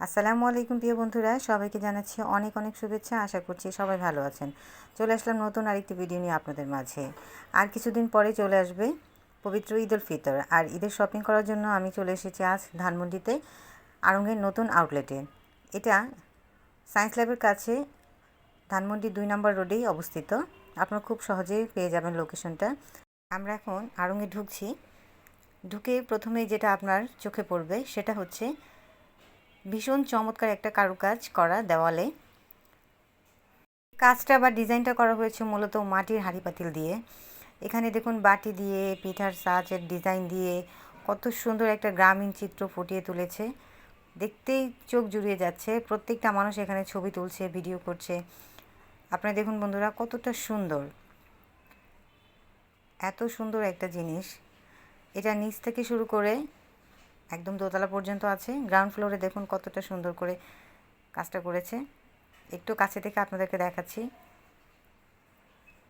আসসালামু আলাইকুম প্রিয় বন্ধুরা, সবাইকে জানাচ্ছি অনেক অনেক শুভেচ্ছা, আশা করছি সবাই ভালো আছেন। চলে আসলাম নতুন আরেকটি ভিডিও নিয়ে আপনাদের মাঝে। আর কিছুদিন পরে চলে আসবে পবিত্র ঈদ উল ফিতর। আর ঈদের শপিং করার জন্য আমি চলে এসেছি আজ ধানমন্ডিতে আড়ঙ্গের নতুন আউটলেটে এটা সায়েন্স ল্যাবের কাছে, ধানমন্ডি দুই নম্বর রোডেই অবস্থিত। আপনারা খুব সহজেই পেয়ে যাবেন লোকেশনটা আমরা এখন আড়ঙ্গে ঢুকছি। ঢুকে প্রথমে যেটা আপনার চোখে পড়বে, সেটা হচ্ছে ভীষণ চমৎকার একটা কারুকাজ করা দেওয়ালে। কাজটা বা ডিজাইনটা করা হয়েছে মূলত মাটির হাঁড়ি পাতিল দিয়ে। এখানে দেখুন বাটি দিয়ে, পিঠার সাজের ডিজাইন দিয়ে কত সুন্দর একটা গ্রামীণ চিত্র ফুটিয়ে তুলেছে। দেখতেই চোখ জুড়িয়ে যাচ্ছে। প্রত্যেকটা মানুষ এখানে ছবি তুলছে, ভিডিও করছে। আপনারা দেখুন বন্ধুরা, কতটা সুন্দর। এত সুন্দর একটা জিনিস। এটা নিচ থেকে শুরু করে একদম দোতলা পর্যন্ত আছে। গ্রাউন্ড ফ্লোরে দেখুন কতটা সুন্দর করে কাজটা করেছে। একটু কাছে থেকে আপনাদেরকে দেখাচ্ছি।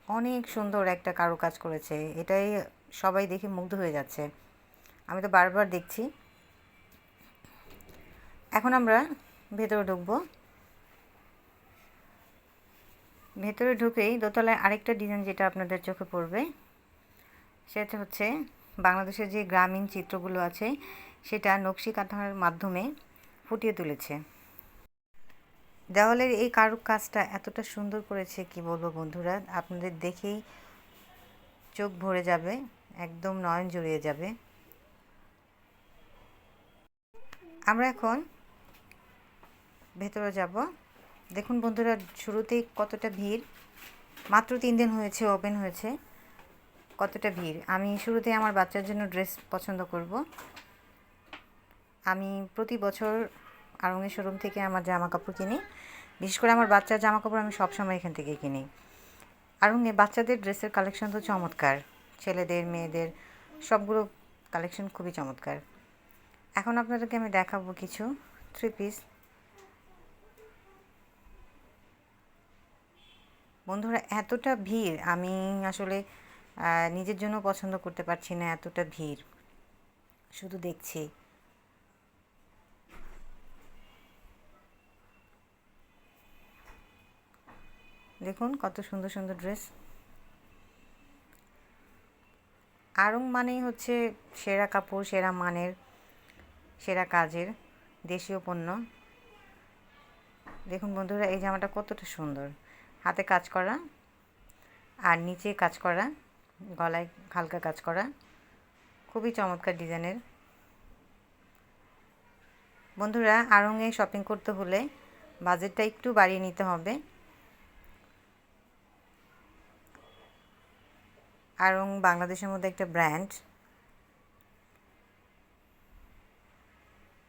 অনেক সুন্দর একটা কারুকাজ করেছে। এটাই সবাই দেখে মুগ্ধ হয়ে যাচ্ছে। আমি তো বারবার দেখছি। এখন আমরা ভেতরে ঢুকবো। ভেতরে ঢুকেই দোতলায় আরেকটা ডিজাইন যেটা আপনাদের চোখে পড়বে, সেটা হচ্ছে বাংলাদেশের যে গ্রামীণ চিত্রগুলো আছে সেটা নকশি কাঁথার মাধ্যমে ফুটিয়ে তুলেছে। দেওয়ালের এই কারুক কাজটা এতটা সুন্দর করেছে, কি বলব বন্ধুরা? আপনাদের দেখেই চোখ ভরে যাবে, একদম নয়ন জড়িয়ে যাবে। আমরা এখন ভেতরে যাব। দেখুন বন্ধুরা, শুরুতেই কতটা ভিড়। মাত্র তিন দিন হয়েছে ওপেন হয়েছে। কতটা ভিড়? আমি শুরুতে আমার বাচ্চার জন্য ড্রেস পছন্দ করব। আমি প্রতি বছর আরঙের শোরুম থেকে আমার জামা কাপড় কিনি। বিশেষ করে আমার বাচ্চার জামা কাপড় আমি সবসময় এখান থেকে কিনি। আরঙে বাচ্চাদের ড্রেসের কালেকশন তো চমৎকার। ছেলেদের, মেয়েদের, সবগুলো কালেকশন খুবই চমৎকার। এখন আপনাদেরকে আমি দেখাবো কিছু থ্রি পিস বন্ধুরা, এতটা ভিড়, আমি আসলে নিজের জন্য পছন্দ করতে পারছি না, এতটা ভিড়। শুধু দেখছি। দেখুন কত সুন্দর সুন্দর ড্রেস আড়ং মানেই হচ্ছে সেরা কাপড়, সেরা মানের, সেরা কাজের, দেশীয় পণ্য। দেখুন বন্ধুরা, এই জামাটা কতটা সুন্দর। হাতে কাজ করা আর নিচে কাজ করা, গলায় হালকা কাজ করা। খুবই চমৎকার ডিজাইনের। বন্ধুরা আড়ংয়ে শপিং করতে হলে বাজেটটা একটু বাড়িয়ে নিতে হবে। আড়ং বাংলাদেশের মধ্যে একটা ব্র্যান্ড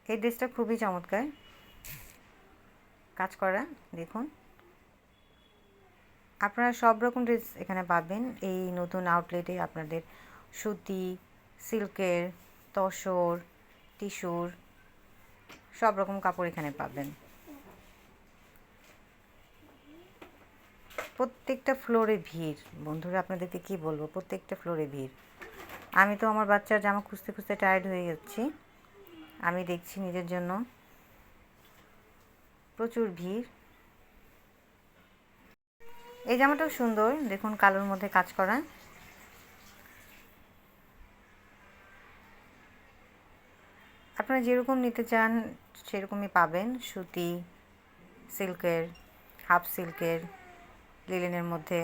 এই ড্রেসটা খুবই চমৎকার। কাজ করা, দেখুন। আপনারা সব রকম ড্রেস এখানে পাবেন। এই নতুন আউটলেটে আপনাদের সুতি, সিল্কের, তসর টিস্যুর সব রকম কাপড় এখানে পাবেন। প্রত্যেকটা ফ্লোরে ভিড়। বন্ধুরা, আপনাদেরকে কি বলব? প্রত্যেকটা ফ্লোরে ভিড়। আমি তো আমার বাচ্চার জামা খুঁজতে খুঁজতে টায়ার্ড হয়ে যাচ্ছি। আমি দেখছি নিজের জন্য প্রচুর ভিড়। এই জামাটাও সুন্দর। দেখুন, কালোর মধ্যে কাজ করা। আপনারা যেরকম নিতে চান, সেরকমই পাবেন। সুতি সিল্কের হাফ সিল্কের লিলেনের মধ্যে।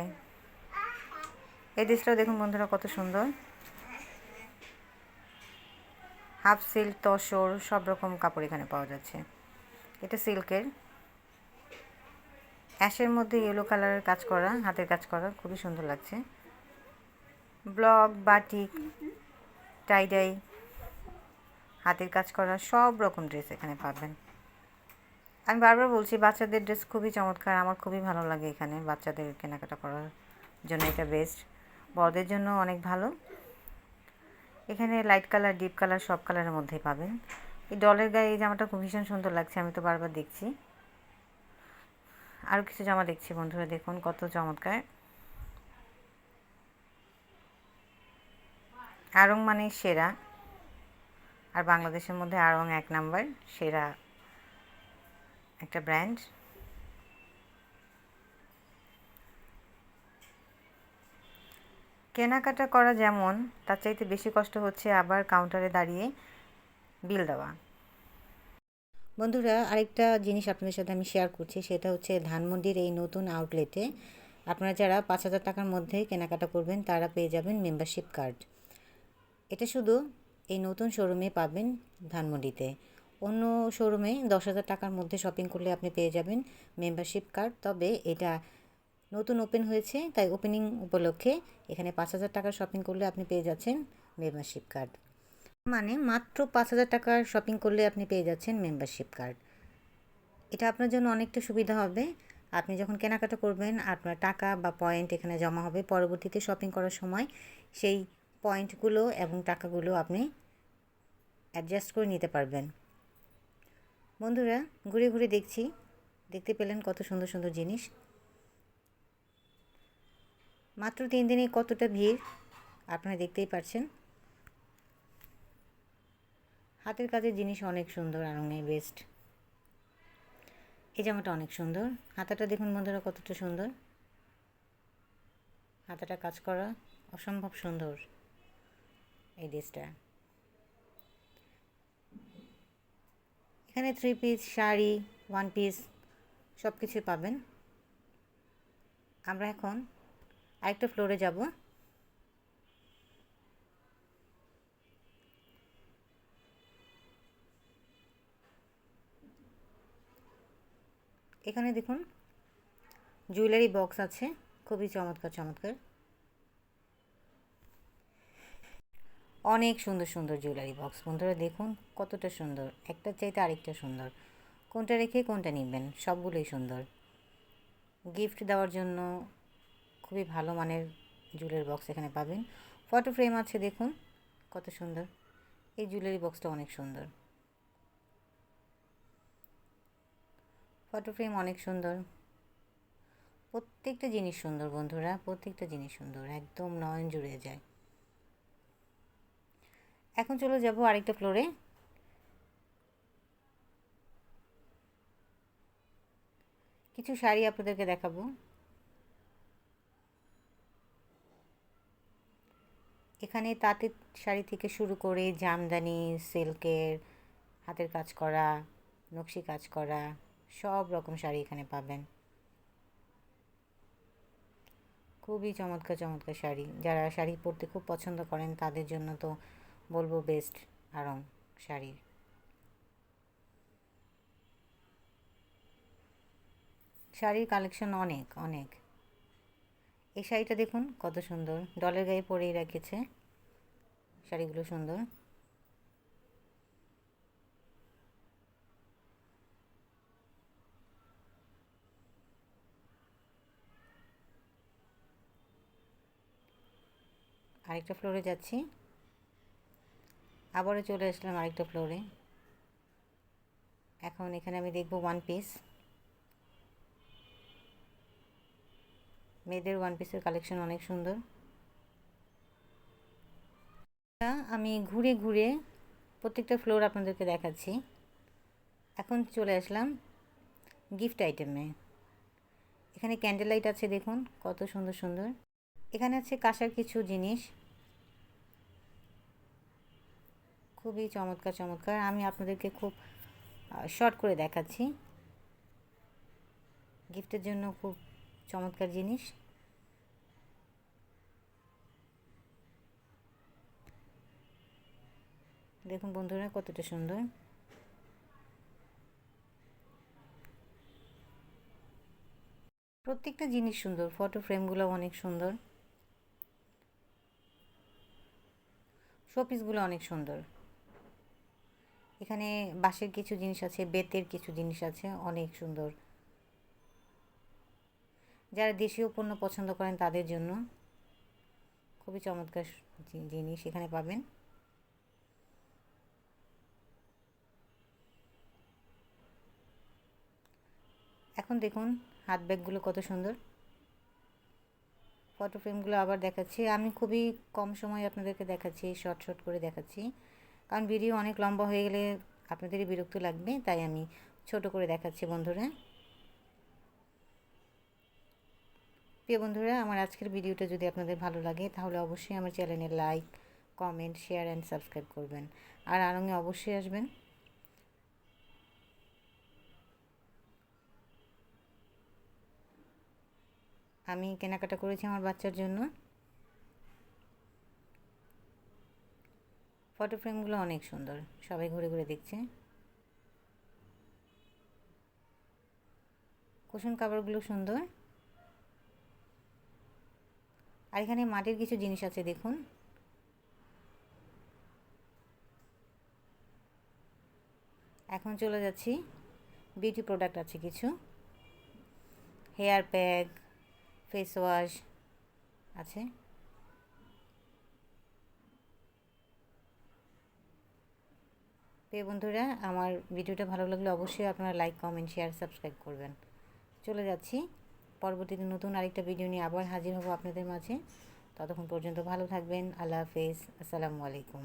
এই ড্রেসটাও দেখুন বন্ধুরা কত সুন্দর। হাফ সিল্ক, তসর, সব রকম কাপড় এখানে পাওয়া যাচ্ছে। এটা সিল্কের। অ্যাশের মধ্যে ইয়েলো কালারের কাজ করা, হাতের কাজ করা, খুবই সুন্দর লাগছে। ব্লক, বাটিক টাইডাই হাতের কাজ করা, সব রকম ড্রেস এখানে পাবেন। আমি বারবার বলছি, বাচ্চাদের ড্রেস খুবই চমৎকার, আমার খুবই ভালো লাগে এখানে বাচ্চাদের কেনাকাটা করার জন্য, এটা বেস্ট বড়দের জন্য অনেক ভালো। এখানে লাইট কালার ডিপ কালার সব কালারের মধ্যেই পাবেন। এই ডলের গায়ে এই জামাটা খুব ভীষণ সুন্দর লাগছে, আমি তো বারবার দেখছি। আরও কিছু জামা দেখছি বন্ধুরা, দেখুন কত চমৎকার। আরং মানে সেরা, আর বাংলাদেশের মধ্যে আরং এক নাম্বার, সেরা একটা ব্র্যান্ড। কেনাকাটা করা যেমন, তার চাইতে বেশি কষ্ট হচ্ছে আবার কাউন্টারে দাঁড়িয়ে বিল দেওয়া। বন্ধুরা, আরেকটা জিনিস আপনাদের সাথে আমি শেয়ার করছি, সেটা হচ্ছে ধানমন্ডির এই নতুন আউটলেটে আপনারা যারা পাঁচ হাজার টাকার মধ্যে কেনাকাটা করবেন, তারা পেয়ে যাবেন মেম্বারশিপ কার্ড এটা শুধু এই নতুন শোরুমে পাবেন ধানমন্ডিতে। অন্য শোরুমে দশ হাজার টাকার মধ্যে শপিং করলে আপনি পেয়ে যাবেন মেম্বারশিপ কার্ড তবে এটা নতুন ওপেন হয়েছে, তাই ওপেনিং উপলক্ষে এখানে পাঁচ হাজার টাকার শপিং করলে আপনি পেয়ে যাচ্ছেন মেম্বারশিপ কার্ড মানে মাত্র পাঁচ হাজার টাকার শপিং করলে আপনি পেয়ে যাচ্ছেন মেম্বারশিপ কার্ড এটা আপনার জন্য অনেকটা সুবিধা হবে। আপনি যখন কেনাকাটা করবেন, আপনার টাকা বা পয়েন্ট এখানে জমা হবে। পরবর্তীতে শপিং করার সময় সেই পয়েন্টগুলো এবং টাকাগুলো আপনি অ্যাডজাস্ট করে নিতে পারবেন। বন্ধুরা ঘুরে ঘুরে দেখছি। দেখতে পেলেন কত সুন্দর সুন্দর জিনিস। মাত্র তিন দিনে কতটা ভিড় আপনারা দেখতেই পারছেন। হাতের কাজের জিনিস অনেক সুন্দর আর অনেক বেস্ট এই জামাটা অনেক সুন্দর। হাতাটা দেখুন বন্ধুরা কতটা সুন্দর। হাতাটা কাজ করা অসম্ভব সুন্দর। এই ড্রেসটা এখানে three piece sari one piece সব কিছুই পাবেন। আমরা এখন আরেকটা ফ্লোরে যাব। এখানে দেখুন জুয়েলারি বক্স আছে, খুবই চমৎকার চমৎকার। অনেক সুন্দর সুন্দর জুয়েলারি বক্স বন্ধুরা দেখুন কতটা সুন্দর। একটা চাইতে আরেকটা সুন্দর। কোনটা রেখে কোনটা নেবেন? সবগুলোই সুন্দর। গিফট দেওয়ার জন্য খুবই ভালো মানের জুয়েলারি বক্স এখানে পাবেন। ফটো ফ্রেম আছে, দেখুন কত সুন্দর। এই জুয়েলারি বক্সটা অনেক সুন্দর। ফটো ফ্রেম অনেক সুন্দর। প্রত্যেকটা জিনিস সুন্দর বন্ধুরা, প্রত্যেকটা জিনিস সুন্দর। একদম নয়ন জুড়ে যায়। এখন চলে যাব আরেকটা ফ্লোরে কিছু শাড়ি আপনাদেরকে দেখাবো। এখানে তাঁতের শাড়ি থেকে শুরু করে জামদানি, সিল্কের, হাতের কাজ করা, নকশি কাজ করা, সব রকম শাড়ি এখানে পাবেন। খুবই চমৎকার চমৎকার শাড়ি। যারা শাড়ি পরতে খুব পছন্দ করেন, তাদের জন্য তো বলব বেস্ট আরং শাড়ির। শাড়ির কালেকশন অনেক অনেক। এই শাড়িটা দেখুন কত সুন্দর। ডলের গায়ে পরেই রেখেছে। শাড়িগুলো সুন্দর। আরেকটা ফ্লোরে যাচ্ছি। আবারও চলে আসলাম আরেকটা ফ্লোরে এখন এখানে আমি দেখব ওয়ান পিস মেয়েদের ওয়ান পিসের কালেকশন অনেক সুন্দর। আমি ঘুরে ঘুরে প্রত্যেকটা ফ্লোর আপনাদেরকে দেখাচ্ছি। এখন চলে আসলাম গিফট আইটেমে এখানে ক্যান্ডেল লাইট আছে দেখুন, কত সুন্দর সুন্দর। এখানে আছে কাঁসার কিছু জিনিস। খুবই চমৎকার চমৎকার। আমি আপনাদেরকে খুব শর্ট করে দেখাচ্ছি। গিফটের জন্য খুব চমৎকার জিনিস। দেখুন বন্ধুরা, কতটা সুন্দর। প্রত্যেকটা জিনিস সুন্দর ফটো ফ্রেমগুলো অনেক সুন্দর। শোপিসগুলো অনেক সুন্দর। এখানে বাঁশের কিছু জিনিস আছে, বেতের কিছু জিনিস আছে, অনেক সুন্দর। যারা দেশীয় পণ্য পছন্দ করেন তাদের জন্য খুবই চমৎকার জিনিস এখানে পাবেন। এখন দেখুন হাত ব্যাগগুলো কত সুন্দর। ফটো ফ্রেমগুলো আবার দেখাচ্ছি। আমি খুবই কম সময় আপনাদেরকে দেখাচ্ছি, শর্ট শর্ট করে দেখাচ্ছি। কারণ ভিডিও অনেক লম্বা হয়ে গেলে আপনাদেরই বিরক্ত লাগবে, তাই আমি ছোট করে দেখাচ্ছি বন্ধুরা। প্রিয় বন্ধুরা, আমার আজকের ভিডিওটা যদি আপনাদের ভালো লাগে, তাহলে অবশ্যই আমার চ্যানেলে like, comment, share and subscribe করবেন। আর আরঙে অবশ্যই আসবেন। আমি কেনাকাটা করেছি আমার বাচ্চার জন্য। ফটো ফ্রেমগুলো অনেক সুন্দর। সবাই ঘুরে ঘুরে দেখছে। কুশন কাভারগুলো সুন্দর। আর এখানে মাটির কিছু জিনিস আছে, দেখুন। এখন চলে যাচ্ছি। বিউটি প্রোডাক্ট আছে কিছু। হেয়ার প্যাক, ফেস ওয়াশ আছে। প্রিয় বন্ধুরা, আমার ভিডিওটা ভালো লাগলে অবশ্যই আপনারা লাইক কমেন্ট শেয়ার সাবস্ক্রাইব করবেন। চলে যাচ্ছি। পরবর্তীতে নতুন আরেকটা ভিডিও নিয়ে আবার হাজির হব আপনাদের মাঝে। ততক্ষণ পর্যন্ত ভালো থাকবেন। আল্লাহ হাফেজ। আসসালামু আলাইকুম।